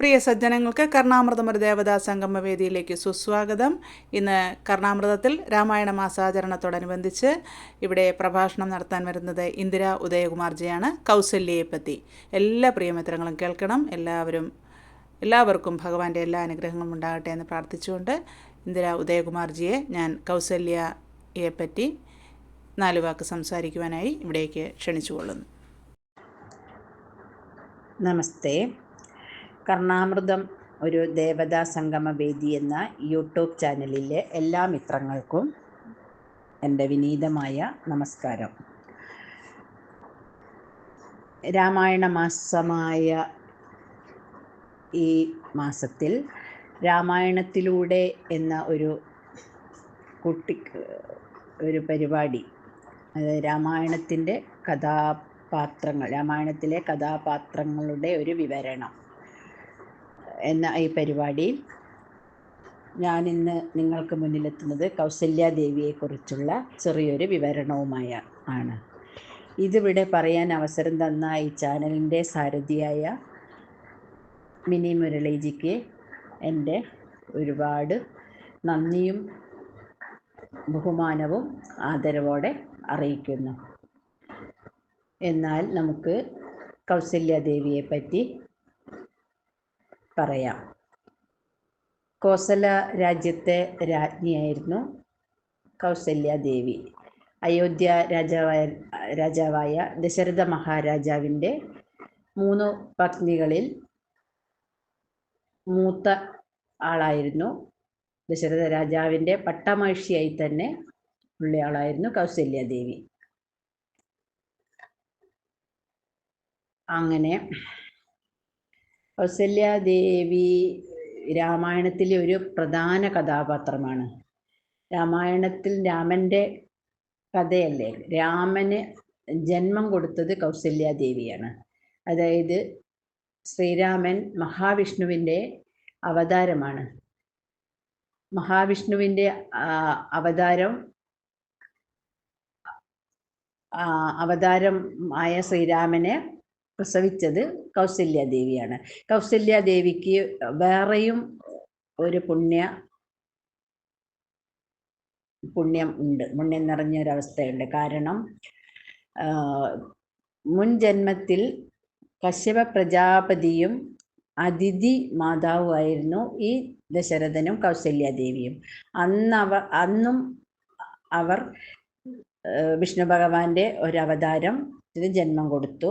പ്രിയ സജ്ജനങ്ങൾക്ക് കർണാമൃതം ഒരു ദേവതാ സംഗമ വേദിയിലേക്ക് സുസ്വാഗതം. ഇന്ന് കർണാമൃതത്തിൽ രാമായണ മാസാചരണത്തോടനുബന്ധിച്ച് ഇവിടെ പ്രഭാഷണം നടത്താൻ വരുന്നത് ഇന്ദിര ഉദയകുമാർജിയാണ്. കൗസല്യയെപ്പറ്റി എല്ലാ പ്രിയമിത്രങ്ങളും കേൾക്കണം. എല്ലാവരും എല്ലാവർക്കും ഭഗവാന്റെ എല്ലാ അനുഗ്രഹങ്ങളും ഉണ്ടാകട്ടെ എന്ന് പ്രാർത്ഥിച്ചുകൊണ്ട് ഇന്ദിര ഉദയകുമാർജിയെ ഞാൻ കൗസല്യയെപ്പറ്റി നാല് വാക്ക് സംസാരിക്കുവാനായി ഇവിടേക്ക് ക്ഷണിച്ചുകൊള്ളുന്നു. നമസ്തേ. കർണാമൃതം ഒരു ദേവതാ സംഗമ വേദി എന്ന യൂട്യൂബ് ചാനലിലെ എല്ലാ മിത്രങ്ങൾക്കും എന്റെ വിനീതമായ നമസ്കാരം. രാമായണ മാസമായ ഈ മാസത്തിൽ രാമായണത്തിലൂടെ എന്ന ഒരു കുട്ടി ഒരു പരിപാടി അതായത് രാമായണത്തിന്റെ കഥാപാത്രങ്ങൾ രാമായണത്തിലെ കഥാപാത്രങ്ങളുടെ ഒരു വിവരണം എന്ന ഈ പരിപാടിയിൽ ഞാൻ ഇന്ന് നിങ്ങൾക്ക് മുന്നിലെത്തുന്നത് കൗസല്യാദേവിയെക്കുറിച്ചുള്ള ചെറിയൊരു വിവരണവുമായ ആണ്. ഇതിവിടെ പറയാൻ അവസരം തന്ന ഈ ചാനലിന്റെ സാരഥിയായ മിനി മുരളീജിക്ക് എന്റെ ഒരുപാട് നന്ദിയും ബഹുമാനവും ആദരവോടെ അറിയിക്കുന്നു. എന്നാൽ നമുക്ക് കൗസല്യാദേവിയെ പറ്റി പറയാം. കോസല രാജ്യത്തെ രാജ്ഞിയായിരുന്നു കൗസല്യാദേവി അയോധ്യ രാജാവായ രാജാവായ ദശരഥ മഹാരാജാവിന്റെ മൂന്ന് പത്നികളിൽ മൂത്ത ആളായിരുന്നു ദശരഥ രാജാവിന്റെ പട്ടമഹിഷിയായി തന്നെ ഉള്ള ആളായിരുന്നു കൗസല്യാദേവി അങ്ങനെ കൗസല്യാദേവി രാമായണത്തിലെ ഒരു പ്രധാന കഥാപാത്രമാണ്. രാമായണത്തിൽ രാമന്റെ കഥയല്ലേ? രാമന് ജന്മം കൊടുത്തത് കൗസല്യാദേവിയാണ്. അതായത് ശ്രീരാമൻ മഹാവിഷ്ണുവിന്റെ അവതാരമാണ്. മഹാവിഷ്ണുവിന്റെ അവതാരം അവതാരം ആയ ശ്രീരാമനെ പ്രസവിച്ചത് കൗസല്യാദേവിയാണ് കൗസല്യാദേവിക്ക് വേറെയും ഒരു പുണ്യ പുണ്യം ഉണ്ട്. പുണ്യം നിറഞ്ഞൊരവസ്ഥയുണ്ട്. കാരണം മുൻ ജന്മത്തിൽ കശ്യപ പ്രജാപതിയും അതിഥി മാതാവുമായിരുന്നു ഈ ദശരഥനും കൗസല്യാദേവിയും അന്ന് അവ അന്നും അവർ വിഷ്ണു ഭഗവാന്റെ ഒരു അവതാരം ജന്മം കൊടുത്തു.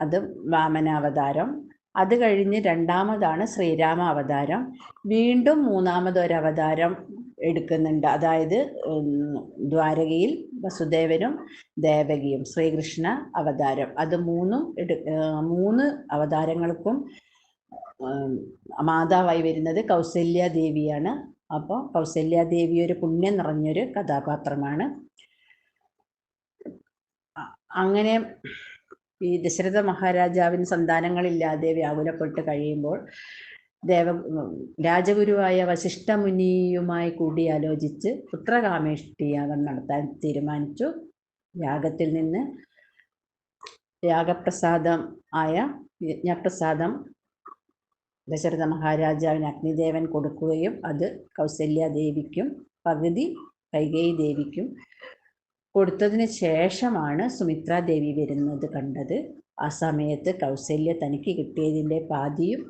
അത് വാമനാവതാരം. അത് കഴിഞ്ഞ് രണ്ടാമതാണ് ശ്രീരാമ അവതാരം വീണ്ടും മൂന്നാമതൊരവതാരം എടുക്കുന്നുണ്ട്. അതായത് ദ്വാരകയിൽ വസുദേവനും ദേവകിയും ശ്രീകൃഷ്ണ അവതാരം. അത് മൂന്നും എടു മൂന്ന് അവതാരങ്ങൾക്കും മാതാവായി വരുന്നത് കൗസല്യ ദേവിയാണ് അപ്പോൾ കൗസല്യ ദേവി ഒരു പുണ്യം നിറഞ്ഞൊരു കഥാപാത്രമാണ്. അങ്ങനെ ഈ ദശരഥ മഹാരാജാവിന് സന്താനങ്ങളില്ലാതെ വ്യാകുലപ്പെട്ട് കഴിയുമ്പോൾ ദേവ രാജഗുരുവായ വശിഷ്ഠ മുനിയുമായി കൂടിയാലോചിച്ച് പുത്രകാമേഷ്ടി യാഗം നടത്താൻ തീരുമാനിച്ചു. യാഗത്തിൽ നിന്ന് യാഗപ്രസാദം ആയ യജ്ഞപ്രസാദം ദശരഥ മഹാരാജാവിന് അഗ്നിദേവൻ കൊടുക്കുകയും അത് കൗസല്യാദേവിക്കും പകുതി കൈകേയി ദേവിക്കും കൊടുത്തതിന് ശേഷമാണ് സുമിത്രാദേവി വരുന്നത് കണ്ടത്. ആ സമയത്ത് കൗസല്യ തനിക്ക് കിട്ടിയതിന്റെ പാതിയും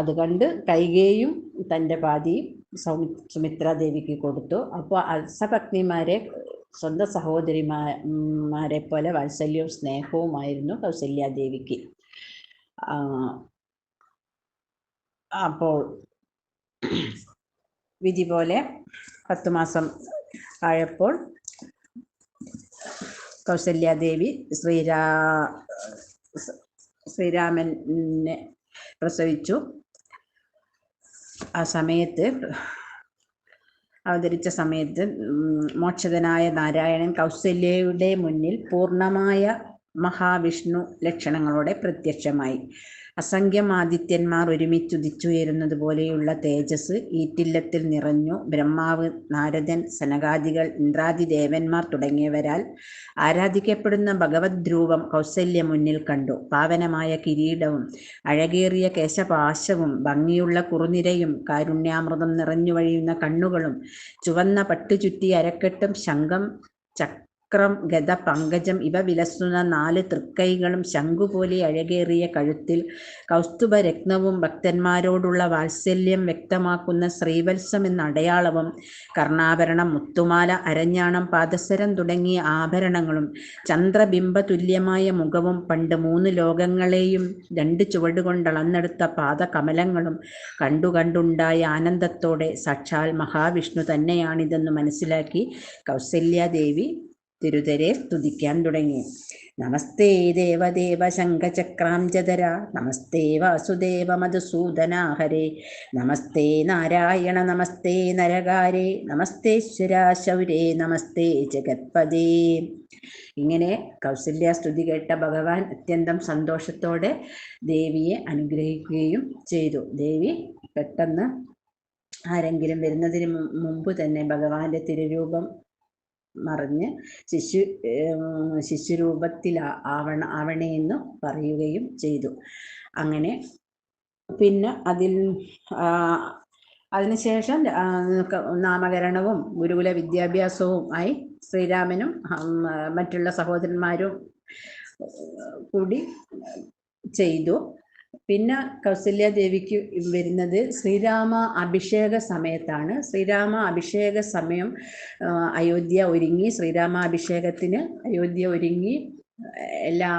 അത് കണ്ട് കൈകേയും തന്റെ പാതിയും സൗമി സുമിത്രാദേവിക്ക് കൊടുത്തു. അപ്പോൾ അസപത്നിമാരെ സ്വന്തം സഹോദരിമാരെ പോലെ വാത്സല്യവും സ്നേഹവുമായിരുന്നു കൗസല്യാദേവിക്ക്. അപ്പോൾ വിധി പോലെ പത്ത് മാസം ആയപ്പോൾ കൗസല്യാദേവി ശ്രീരാ ശ്രീരാമനെ പ്രസവിച്ചു. ആ സമയത്ത് അവതരിച്ച സമയത്ത് മോക്ഷതനായ നാരായണൻ കൗസല്യയുടെ മുന്നിൽ പൂർണമായ മഹാവിഷ്ണു ലക്ഷണങ്ങളോടെ പ്രത്യക്ഷമായി. അസംഖ്യം ആദിത്യന്മാർ ഒരുമിച്ചുദിച്ചുയരുന്നത് പോലെയുള്ള തേജസ് ഈറ്റില്ലത്തിൽ നിറഞ്ഞു. ബ്രഹ്മാവ് നാരദൻ സനകാദികൾ ഇന്ദ്രാദി ദേവന്മാർ തുടങ്ങിയവരാൽ ആരാധിക്കപ്പെടുന്ന ഭഗവത് കൗസല്യ മുന്നിൽ കണ്ടു. പാവനമായ കിരീടവും അഴകേറിയ കേശപാശവും ഭംഗിയുള്ള കുറുനിരയും കാരുണ്യാമൃതം നിറഞ്ഞു വഴിയുന്ന കണ്ണുകളും ചുവന്ന പട്ടുചുറ്റി അരക്കെട്ടും ശംഖം ചക്രം ഗത പങ്കജം ഇവ വിലസുന്ന നാല് തൃക്കൈകളും ശംഖുപോലെ അഴകേറിയ കഴുത്തിൽ കൗസ്തുഭരത്നവും ഭക്തന്മാരോടുള്ള വാത്സല്യം വ്യക്തമാക്കുന്ന ശ്രീവത്സം എന്ന അടയാളവും കർണാഭരണം മുത്തുമാല അരഞ്ഞാണം പാദസരം തുടങ്ങിയ ആഭരണങ്ങളും ചന്ദ്രബിംബ തുല്യമായ മുഖവും പണ്ട് മൂന്ന് ലോകങ്ങളെയും രണ്ട് ചുവടുകൊണ്ട് അളന്നെടുത്ത പാദകമലങ്ങളും കണ്ടു കണ്ടുണ്ടായ ആനന്ദത്തോടെ സാക്ഷാൽ മഹാവിഷ്ണു തന്നെയാണിതെന്ന് മനസ്സിലാക്കി കൗസല്യാദേവി തിരുതരെ സ്തുതിക്കാൻ തുടങ്ങി. നമസ്തേ ദേവദേവ ശംഖചക്രാംജതര നമസ്തേ വാസുദേവ മധുസൂദന ഹരേ നമസ്തേ നാരായണ നമസ്തേ നരകാരേ. നമസ്തേശ്വര ശൗരേ നമസ്തേ ജഗത്പദേ ഇങ്ങനെ കൗസല്യ സ്തുതി കേട്ട ഭഗവാൻ അത്യന്തം സന്തോഷത്തോടെ ദേവിയെ അനുഗ്രഹിക്കുകയും ചെയ്തു. ദേവി പെട്ടെന്ന് ആരെങ്കിലും വരുന്നതിന് മുമ്പ് തന്നെ ഭഗവാന്റെ തിരുരൂപം മറിഞ്ഞ് ശിശു ശിശുരൂപത്തിൽ ആവണ ആവണേന്ന് പറയുകയും ചെയ്തു. അങ്ങനെ പിന്നെ അതിൽ അതിനുശേഷം നാമകരണവും ഗുരുകുല വിദ്യാഭ്യാസവും ആയി ശ്രീരാമനും മറ്റുള്ള സഹോദരന്മാരും കൂടി ചെയ്തു. പിന്നെ കൗസല്യ കൗസല്യാദേവിക്ക് വരുന്നത് ശ്രീരാമ അഭിഷേക സമയത്താണ്. ശ്രീരാമ അഭിഷേക സമയം അയോധ്യ ഒരുങ്ങി. ശ്രീരാമ അഭിഷേകത്തിന് അയോധ്യ ഒരുങ്ങി. എല്ലാ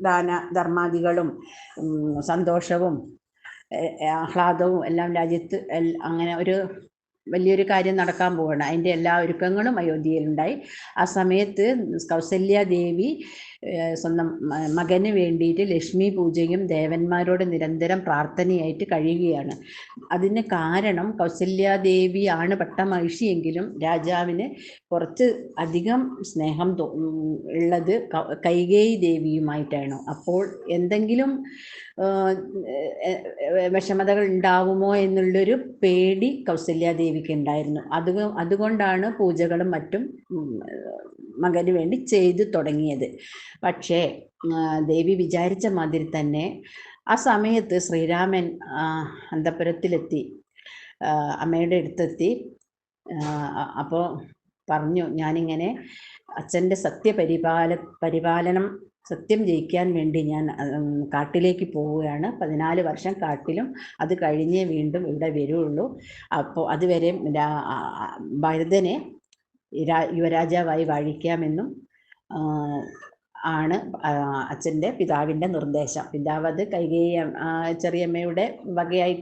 ദാന ധർമാദികളും സന്തോഷവും ആഹ്ലാദവും എല്ലാം രാജ്യത്ത് അങ്ങനെ ഒരു വലിയൊരു കാര്യം നടക്കാൻ പോവുകയാണ് അതിന്റെ എല്ലാ ഒരുക്കങ്ങളും അയോധ്യയിലുണ്ടായി. ആ സമയത്ത് കൗസല്യാദേവി ഏഹ്, സ്വന്തം മകന് വേണ്ടിയിട്ട് ലക്ഷ്മി പൂജയും ദേവന്മാരോട് നിരന്തരം പ്രാർത്ഥനയായിട്ട് കഴിയുകയാണ്. അതിന് കാരണം കൗസല്യാദേവിയാണ് പട്ടമഹിഷിയെങ്കിലും രാജാവിന് കുറച്ച് അധികം സ്നേഹം ഉള്ളത് കൈകേയി ദേവിയുമായിട്ടാണ്. അപ്പോൾ എന്തെങ്കിലും വിഷമതകൾ ഉണ്ടാവുമോ എന്നുള്ളൊരു പേടി കൗസല്യാദേവിക്ക് ഉണ്ടായിരുന്നു. അത് അതുകൊണ്ടാണ് പൂജകളും മറ്റും മകന് വേണ്ടി ചെയ്തു തുടങ്ങിയത്. പക്ഷേ ദേവി വിചാരിച്ച മാതിരി തന്നെ ആ സമയത്ത് ശ്രീരാമൻ അന്തപുരത്തിലെത്തി. അമ്മയുടെ അടുത്തെത്തി. അപ്പോൾ പറഞ്ഞു ഞാനിങ്ങനെ അച്ഛന്റെ സത്യപരിപാല പരിപാലനം സത്യം ജയിക്കാൻ വേണ്ടി ഞാൻ കാട്ടിലേക്ക് പോവുകയാണ്. പതിനാല് വർഷം കാട്ടിലും അത് കഴിഞ്ഞേ വീണ്ടും ഇവിടെ വരുള്ളൂ. അപ്പോൾ അതുവരെ ഭരതനെ യുവരാജാവായി വാഴിക്കാമെന്നും ആണ് അച്ഛന്റെ പിതാവിന്റെ നിർദ്ദേശം. പിതാവ് അത് കൈകേയി ചെറിയമ്മയുടെ വകയായി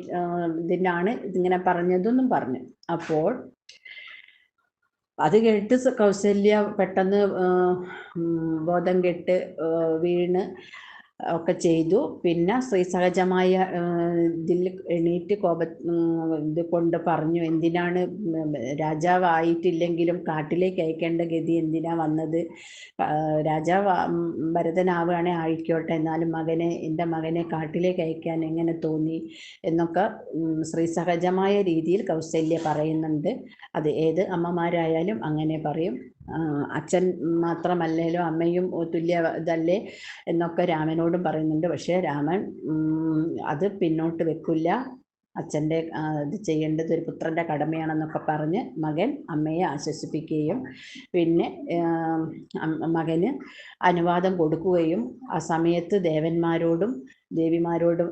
ഇതിനാണ് ഇതിങ്ങനെ പറഞ്ഞതെന്നും പറഞ്ഞു. അപ്പോൾ അത് കേട്ട് കൗസല്യ പെട്ടെന്ന് ബോധം കെട്ട് വീണ് ഒക്കെ ചെയ്തു. പിന്നെ ശ്രീ സഹജമായ ഇതിൽ എണീറ്റ് കോപ ഇത് കൊണ്ട് പറഞ്ഞു എന്തിനാണ് രാജാവായിട്ടില്ലെങ്കിലും കാട്ടിലേക്ക് അയക്കേണ്ട ഗതി എന്തിനാ വന്നത്? രാജാവ് ഭരതനാവുകയാണെങ്കിൽ ഭരതനാവുകയാണെ ആയിക്കോട്ടെ എന്നാലും മകനെ എന്റെ മകനെ കാട്ടിലേക്ക് അയക്കാൻ എങ്ങനെ തോന്നി? എന്നൊക്കെ ശ്രീ സഹജമായ രീതിയിൽ കൗസല്യ പറയുന്നുണ്ട്. അത് ഏത് അമ്മമാരായാലും അങ്ങനെ പറയും. അച്ഛൻ മാത്രമല്ലേലോ അമ്മയും തുല്യ ഇതല്ലേ എന്നൊക്കെ രാമനോടും പറയുന്നുണ്ട്. പക്ഷേ രാമൻ അത് പിന്നോട്ട് വെക്കില്ല അച്ഛന്റെ ഇത് ചെയ്യേണ്ടത് ഒരു പുത്രന്റെ കടമയാണെന്നൊക്കെ പറഞ്ഞ് മകൻ അമ്മയെ ആശ്വസിപ്പിക്കുകയും പിന്നെ മകന് അനുവാദം കൊടുക്കുകയും ആ സമയത്ത് ദേവന്മാരോടും ദേവിമാരോടും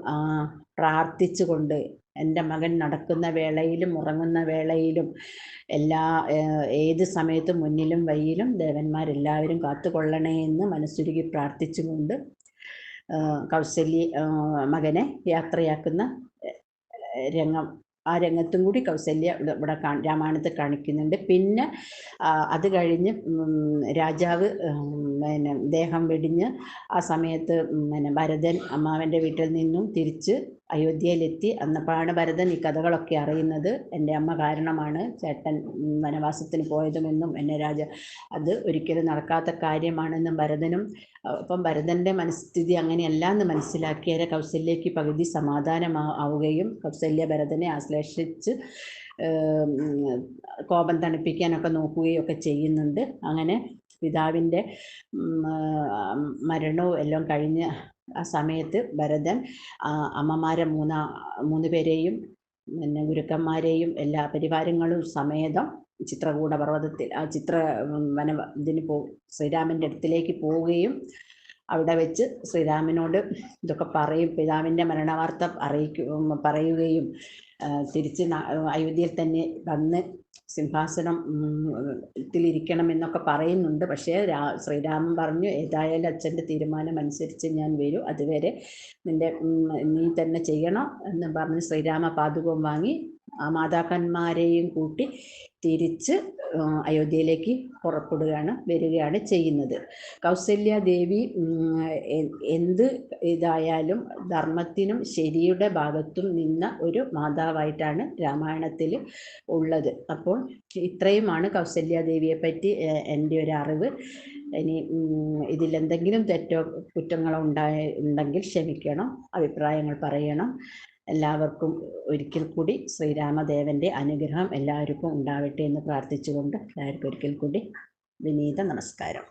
പ്രാർത്ഥിച്ചുകൊണ്ട് എന്റെ മകൻ നടക്കുന്ന വേളയിലും ഉറങ്ങുന്ന വേളയിലും എല്ലാ ഏത് സമയത്തും മുന്നിലും വയ്യിലും ദേവന്മാരെല്ലാവരും കാത്തുകൊള്ളണേ എന്ന് മനസ്സുരുകി പ്രാർത്ഥിച്ചുകൊണ്ട് കൗസല്യ മകനെ യാത്രയാക്കുന്ന രംഗം ആ രംഗത്തും കൂടി കൗസല്യ ഇവിടെ രാമായണത്തിൽ കാണിക്കുന്നുണ്ട്. പിന്നെ അത് കഴിഞ്ഞ് രാജാവ് പിന്നെ ദേഹം വെടിഞ്ഞ് ആ സമയത്ത് പിന്നെ ഭരതൻ അമ്മാവന്റെ വീട്ടിൽ നിന്നും തിരിച്ച് അയോധ്യയിലെത്തി അന്നപ്പോഴാണ് ഭരതൻ ഈ കഥകളൊക്കെ അറിയുന്നത് എന്റെ അമ്മ കാരണമാണ്. ചേട്ടൻ വനവാസത്തിന് പോയതുമെന്നും എന്നെ രാജ അത് ഒരിക്കലും നടക്കാത്ത കാര്യമാണെന്നും ഭരതനും അപ്പം ഭരതന്റെ മനസ്ഥിതി അങ്ങനെയല്ല എന്ന് മനസ്സിലാക്കിയ കൗസല്യയ്ക്ക് പകുതി സമാധാനമാ ആവുകയും കൗസല്യ ഭരതനെ ആശ്ലേഷിച്ച് കോപം തണുപ്പിക്കാനൊക്കെ നോക്കുകയും ഒക്കെ ചെയ്യുന്നുണ്ട്. അങ്ങനെ പിതാവിന്റെ മരണവും എല്ലാം കഴിഞ്ഞ് ആ സമയത്ത് ഭരതൻ അമ്മമാരെ മൂന്ന മൂന്ന് പേരെയും പിന്നെ ഗുരുക്കന്മാരെയും എല്ലാ പരിവാരങ്ങളും സമേതം ചിത്രകൂട പർവതത്തിൽ ആ ചിത്ര വന ഇതിന് പോ ശ്രീരാമന്റെ അടുത്തിലേക്ക് പോവുകയും അവിടെ വെച്ച് ശ്രീരാമനോട് ഇതൊക്കെ പറയും പിതാവിന്റെ മരണവാർത്ത അറിയിക്കും പറയുകയും തിരിച്ച് അയോധ്യയിൽ തന്നെ വന്ന് സിംഹാസനം ത്തിലിരിക്കണം എന്നൊക്കെ പറയുന്നുണ്ട്. പക്ഷേ രാ ശ്രീരാമൻ പറഞ്ഞു ഏതായാലും അച്ഛന്റെ തീരുമാനം അനുസരിച്ച് ഞാൻ വരും. അതുവരെ നിന്റെ നീ തന്നെ ചെയ്യണം എന്ന് പറഞ്ഞ് ശ്രീരാമ പാതുകം വാങ്ങി ആ മാതാക്കന്മാരെയും കൂട്ടി തിരിച്ച് അയോധ്യയിലേക്ക് പുറപ്പെടുകയാണ് വരികയാണ് ചെയ്യുന്നത്. കൗസല്യ ദേവി എന്ത് ഇതായാലും ധർമ്മത്തിനും ശരിയുടെ ഭാഗത്തും നിന്ന ഒരു മാതാവായിട്ടാണ് രാമായണത്തിൽ ഉള്ളത്. അപ്പോൾ ഇത്രയുമാണ് കൗസല്യ ദേവിയെ പറ്റി എന്റെ ഒരു അറിവ്. ഇനി ഇതിലെന്തെങ്കിലും തെറ്റോ കുറ്റങ്ങളോ ഉണ്ടായ ഉണ്ടെങ്കിൽ ക്ഷമിക്കണം അഭിപ്രായങ്ങൾ പറയണം. എല്ലാവർക്കും ഒരിക്കൽ കൂടി ശ്രീരാമദേവന്റെ അനുഗ്രഹം എല്ലാവർക്കും ഉണ്ടാവട്ടെ എന്ന് പ്രാർത്ഥിച്ചുകൊണ്ട് എല്ലാവർക്കും ഒരിക്കൽ കൂടി വിനീത നമസ്കാരം.